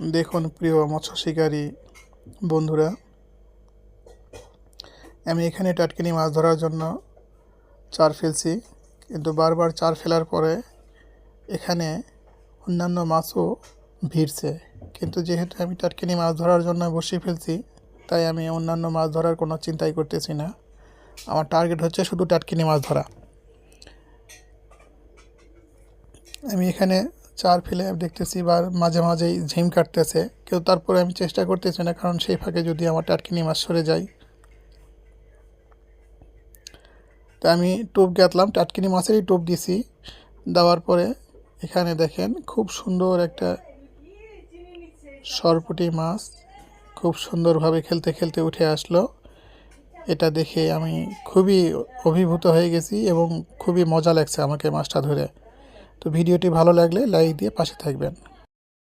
দেখুন প্রিয় মৎস্য শিকারী বন্ধুরা, আমি এখানে টাটকিনি মাছ ধরার জন্য চার ফেলছি, কিন্তু বারবার চার ফেলার পরে এখানে অন্যান্য মাছও ভিড়ছে। কিন্তু যেহেতু আমি টাটকিনি মাছ ধরার জন্য বসিয়ে ফেলছি, তাই আমি অন্যান্য মাছ ধরার কোনো চিন্তাই করতেছি না। আমার টার্গেট হচ্ছে শুধু টাটকিনি মাছ ধরা। আমি এখানে চার ফেলে দেখতেছি বা মাঝে মাঝেই ঝিম কাটতেছে কেউ তারপরে আমি চেষ্টা করতেছি না, কারণ সেই ফাঁকে যদি আমার টাটকিনি মাছ সরে যায়। তা আমি টোপ গাঁথলাম টাটকিনি মাছেরই টোপ দিছি। দেওয়ার পরে এখানে দেখেন খুব সুন্দর একটা সরপুটি মাছ, খুব সুন্দরভাবে খেলতে খেলতে উঠে আসলো। এটা দেখে আমি খুবই অভিভূত হয়ে গেছি এবং খুবই মজা লাগছে আমাকে মাছটা ধরে। তো ভিডিওটি ভালো লাগলে লাইক দিয়ে পাশে থাকবেন।